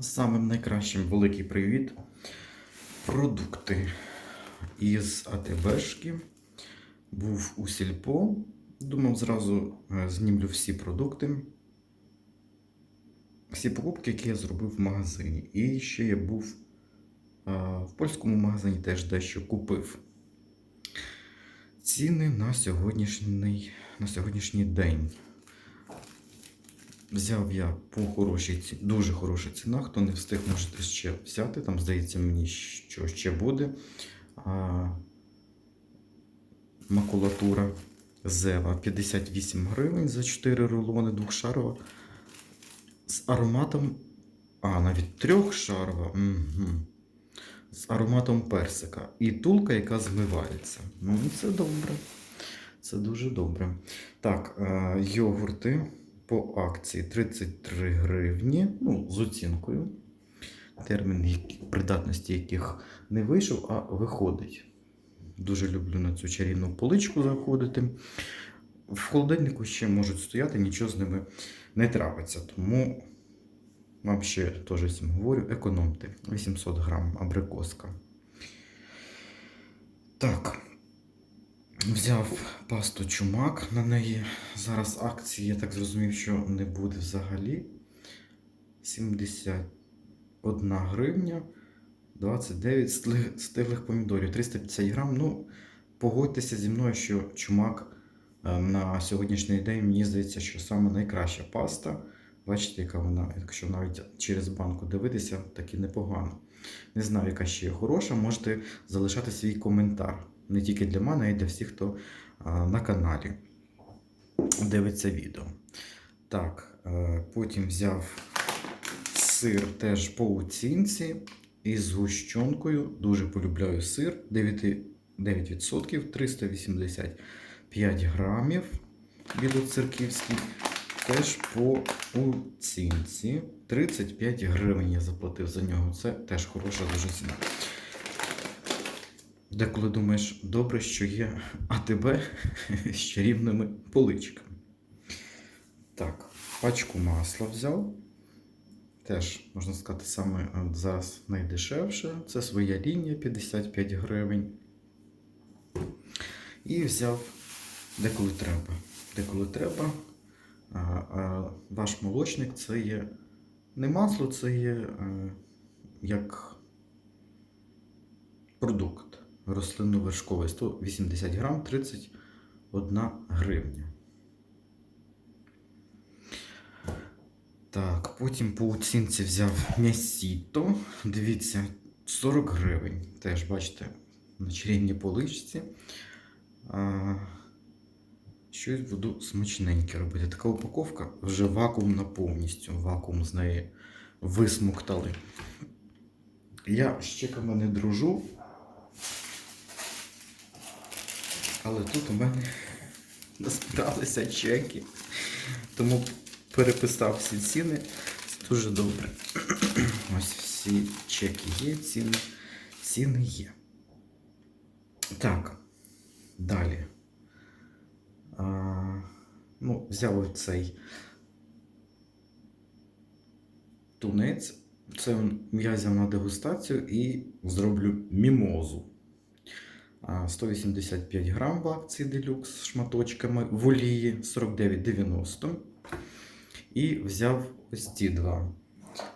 Самим найкращим великий привіт. Продукти із АТБшки. Був у сільпо. Думав, зразу е, знімлю всі продукти. Всі покупки, які я зробив в магазині. І ще я був е, в польському магазині, теж дещо купив. Ціни на сьогоднішній, на сьогоднішній день. Взяв я по хорошій ціні, дуже хороша ціна. Хто не встиг, можете ще взяти. Там, здається, мені що ще буде. А, макулатура Зева 58 гривень за 4 рулони двохшарова. З ароматом. А, навіть трьохшарова. Угу. З ароматом персика. І тулка, яка змивається. Ну, це добре. Це дуже добре. Так, е, йогурти по акції 33 гривні, ну, з оцінкою. Термін придатності яких не вийшов, а виходить. Дуже люблю на цю чарівну поличку заходити. В холодильнику ще можуть стояти, нічого з ними не трапиться. Тому вам ще теж всім говорю, економте. 800 грам абрикоска. Так. Взяв пасту чумак на неї. Зараз акції, я так зрозумів, що не буде взагалі. 71 гривня, 29 стли- стиглих помідорів, 350 грам. Ну, погодьтеся зі мною, що чумак е, на сьогоднішній день, мені здається, що саме найкраща паста. Бачите, яка вона, якщо навіть через банку дивитися, так і непогано. Не знаю, яка ще є хороша, можете залишати свій коментар. Не тільки для мене, а й для всіх, хто на каналі дивиться відео. Так, е, потім взяв сир теж по оцінці із згущенкою. Дуже полюбляю сир. 9, 9% 385 грамів білоцерківський. Теж по оцінці 35 гривень я заплатив за нього. Це теж хороша дуже ціна. Деколи думаєш, добре, що є АТБ з чарівними поличками. Так, пачку масла взяв. Теж, можна сказати, саме е, зараз найдешевше. Це своя лінія 55 гривень. І взяв деколи треба. Деколи треба. А, а ваш молочник це є не масло, це є е, як продукт рослинно-вершковий 180 грам 31 гривня. Так, потім по оцінці взяв м'ясіто. Дивіться, 40 гривень. Теж бачите, на чарівній поличці. А, щось буду смачненьке робити. Така упаковка вже вакуумна повністю. Вакуум з неї висмоктали. Я з чеками не дружу. Але тут у мене назбиралися чеки. Тому переписав всі ціни. Це дуже добре. Ось всі чеки є, ціни, ціни є. Так, далі. А, ну, взяв цей тунець. Це я на дегустацію і зроблю мімозу. А, 185 грам в акції делюкс з шматочками в олії 49,90. І взяв ось ці два.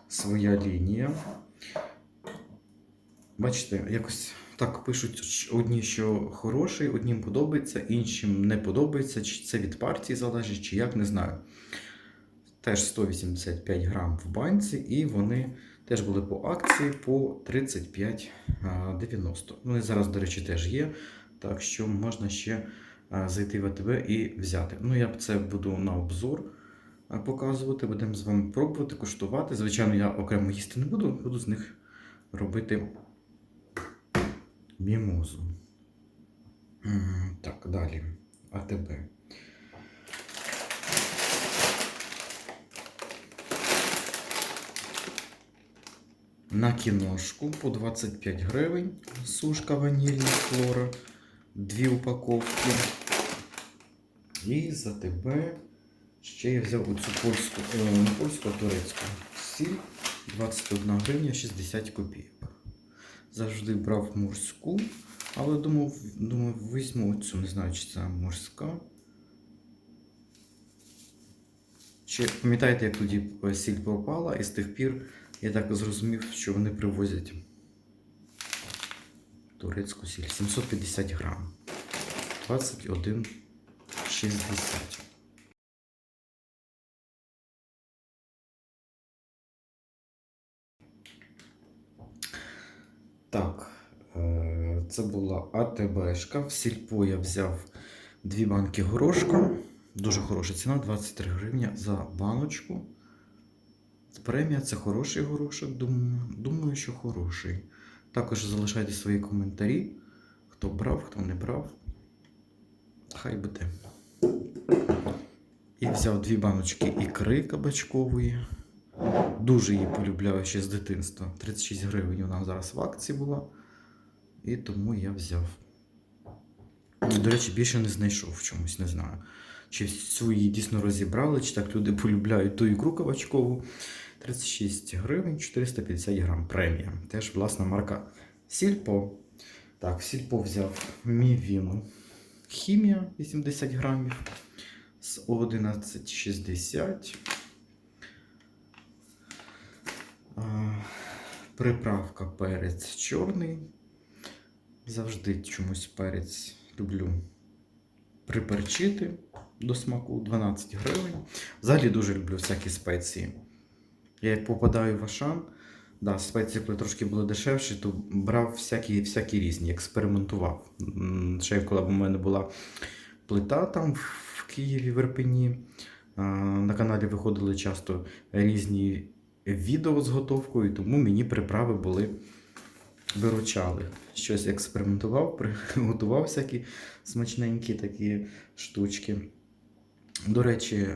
Своя лінія. Бачите, якось так пишуть одні, що хороший, однім подобається, іншим не подобається. Чи це від партії залежить, чи як, не знаю. Теж 185 грам в банці, і вони теж були по акції по 35,90. Вони зараз, до речі, теж є. Так що можна ще зайти в АТБ і взяти. Ну, я це буду на обзор показувати, будемо з вами пробувати, куштувати. Звичайно, я окремо їсти не буду, буду з них робити мімозу. Так, далі. АТБ. На кіношку по 25 гривень. Сушка ванільна флора. Дві упаковки. І за тебе ще я взяв оцю польську, е, не польську, а турецьку сіль 21 гривня 60 копійок. Завжди брав морську, але думав, думав, візьму цю, не знаю, чи це морська. Чи пам'ятаєте, як тоді е, сіль пропала, і з тих пір я так зрозумів, що вони привозять турецьку сіль. 750 грам. 21,60. Так, е, це була АТБшка. В сільпо я взяв дві банки горошка. Дуже хороша ціна, 23 гривня за баночку. Премія це хороший горошок, думаю, думаю, що хороший. Також залишайте свої коментарі, хто брав, хто не брав. Хай буде. І взяв дві баночки ікри кабачкової. Дуже її полюбляю ще з дитинства. 36 гривень вона зараз в акції була. І тому я взяв. До речі, більше не знайшов в чомусь, не знаю. Чи всю її дійсно розібрали, чи так люди полюбляють ту ікру кабачкову. 36 гривень 450 грам. Премія. Теж власна марка Сільпо. Так, в Сільпо взяв мівіну. Хімія 80 грамів з 11,60. Приправка перець чорний. Завжди чомусь перець люблю приперчити до смаку 12 гривень. Взагалі дуже люблю всякі спеції. Я як попадаю в Ашан, да, спеції, коли трошки були дешевші, то брав всякі, всякі різні, експериментував. Ще коли у мене була плита там в Києві, в Ірпені. На каналі виходили часто різні відео з готовкою, тому мені приправи були виручали. Щось експериментував, приготував всякі смачненькі такі штучки. До речі,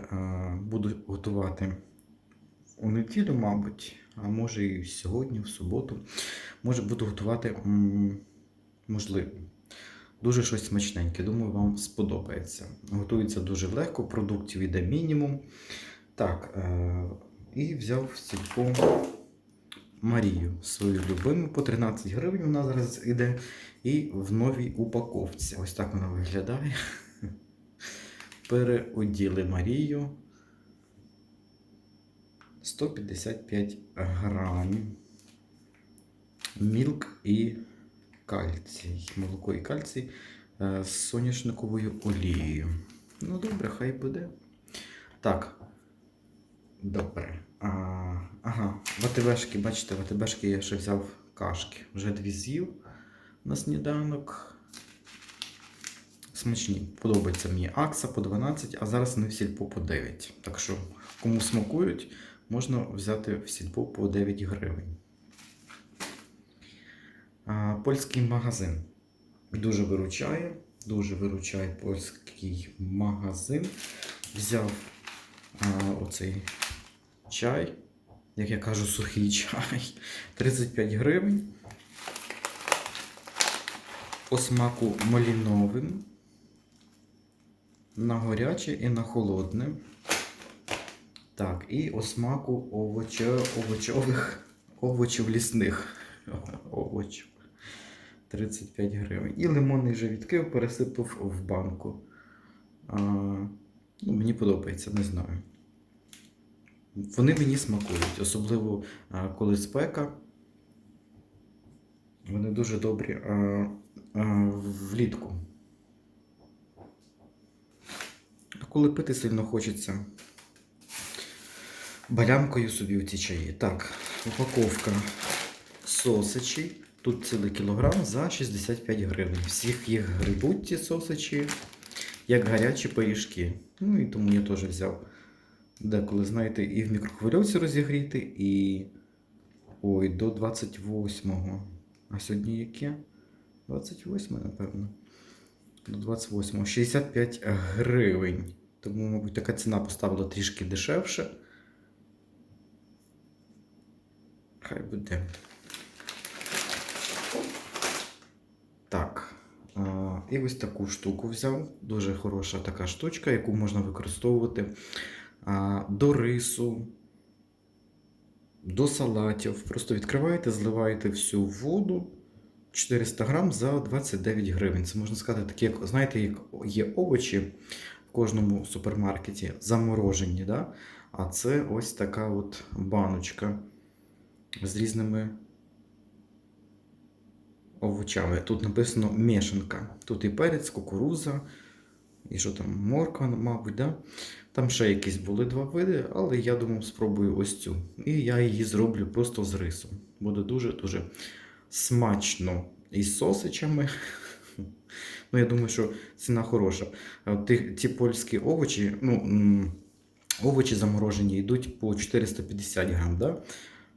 буду готувати у неділю, мабуть, а може і сьогодні, в суботу. Може буду готувати, можливо, дуже щось смачненьке. Думаю, вам сподобається. Готується дуже легко, продуктів іде мінімум. Так, е- і взяв в сільпо Марію, свою любиму, по 13 гривень вона зараз іде. І в новій упаковці. Ось так вона виглядає. Переоділи Марію. 155 грамів. Мілк і кальцій. Молоко і кальцій е, з соняшниковою олією. Ну, добре, хай буде. Так. Добре. А, ага, в АТБшки, бачите, в АТБшки я ще взяв кашки. Вже дві з'їв на сніданок. Смачні. Подобається мені Акса по 12, а зараз не в сільпо по 9. Так що, кому смакують, можна взяти в сільпо по 9 гривень. А, польський магазин дуже виручає. Дуже виручає польський магазин. Взяв а, оцей чай, як я кажу, сухий чай. 35 гривень. По смаку маліновим. На гаряче і на холодне. Так, і у смаку овочових, овочів лісних. Овочів. 35 гривень. І лимонний вже відкрив, пересипав в банку. А, ну, мені подобається, не знаю. Вони мені смакують, особливо а, коли спека. Вони дуже добрі а, а, влітку. А коли пити сильно хочеться, балямкою собі у ці чаї. Так, упаковка сосичі. Тут цілий кілограм за 65 гривень. Всіх їх грибуть ці сосичі, як гарячі пиріжки. Ну і тому я теж взяв деколи, знаєте, і в мікрохвильовці розігріти, і. Ой, до 28-го. А сьогодні яке? 28, напевно. До 28-го. 65 гривень. Тому, мабуть, така ціна поставила трішки дешевше. Хай буде. Так. І ось таку штуку взяв. Дуже хороша така штучка, яку можна використовувати до рису, до салатів. Просто відкриваєте, зливаєте всю воду 400 грам за 29 гривень. Це можна сказати, такі, як, знаєте, як є овочі кожному супермаркеті, заморожені. Да? А це ось така от баночка з різними овочами. Тут написано мішанка. Тут і перець, кукуруза, і що там, морква, мабуть, да? Там ще якісь були два види, але я думав, спробую ось цю. І я її зроблю просто з рисом. Буде дуже-дуже смачно. І з сосичами. Ну, я думаю, що ціна хороша. А Ті, ті польські овочі, ну, овочі заморожені йдуть по 450 грам. Да?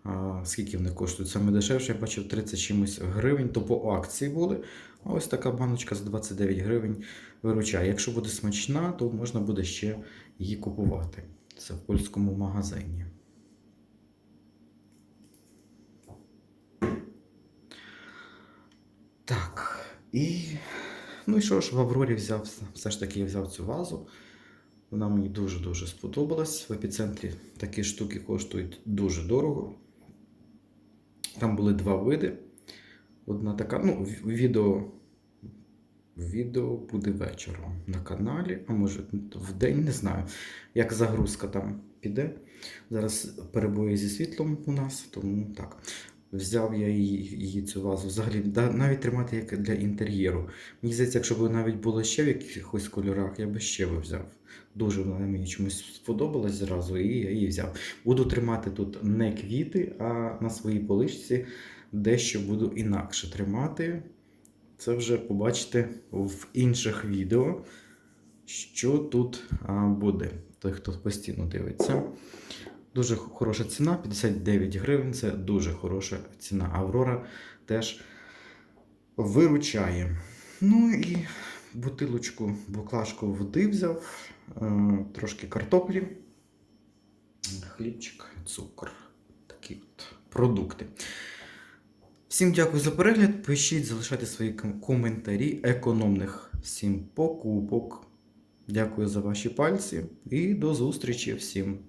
А, скільки вони коштують? Саме дешевше, я бачив 30 чимось гривень, то по акції були. А ось така баночка за 29 гривень виручає. Якщо буде смачна, то можна буде ще її купувати. Це в польському магазині. Так. І. Ну і що ж, в Аврорі взяв, все ж таки я взяв цю вазу. Вона мені дуже-дуже сподобалась. В епіцентрі такі штуки коштують дуже дорого. Там були два види. Одна така, ну, відео. Відео буде вечором на каналі, а може в день, не знаю, як загрузка там піде. Зараз перебої зі світлом у нас, тому так. Взяв я її, її цю вазу. Взагалі, навіть тримати як для інтер'єру. Мені здається, якщо б навіть було ще в якихось кольорах, я би ще би взяв. Дуже вона мені чомусь сподобалась зразу, і я її взяв. Буду тримати тут не квіти, а на своїй поличці дещо буду інакше тримати. Це вже побачите в інших відео, що тут буде. Той, хто постійно дивиться. Дуже хороша ціна, 59 гривень це дуже хороша ціна. Аврора теж виручає. Ну і бутилочку, баклажку води взяв, е, трошки картоплі, хлібчик, цукор. Такі от продукти. Всім дякую за перегляд. Пишіть, залишайте свої коментарі економних всім покупок. Дякую за ваші пальці і до зустрічі всім.